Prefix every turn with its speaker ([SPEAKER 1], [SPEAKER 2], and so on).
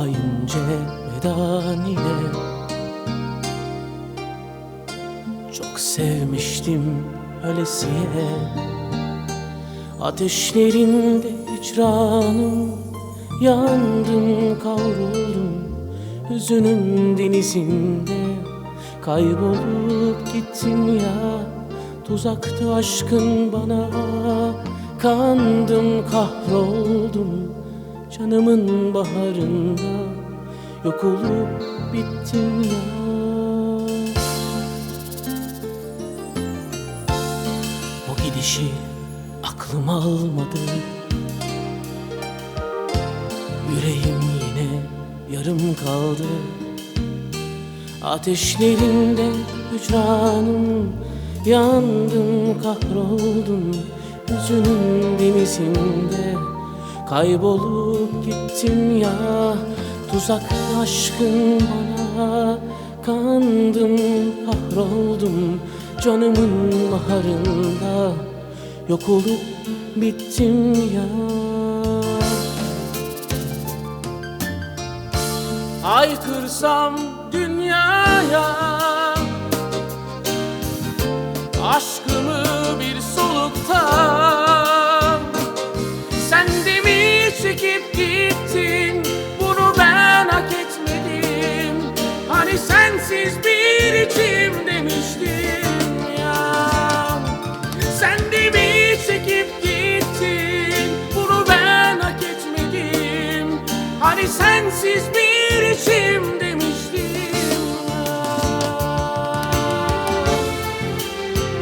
[SPEAKER 1] daha inceden Çok sevmiştim ölesiye Ateşlerinde hicranım Yandım kavruldum Hüzünüm denizinde Kaybolup gittim ya. Tuzaktı aşkın bana Kandım kahroldum Canımın baharında Yok olup bittim ya. O gidişi aklım almadı. Yüreğim yine yarım kaldı. Ateşlerinde hücranım Yandım kahroldum. Hüzünün denizinde Kaybolup gittim ya Tuzak aşkın bana. Kandım kahroldum Canımın baharında. Yok olup bittim ya. Haykırsam dünyaya Aşkımı bir solukta Hani sensiz bir içim demiştin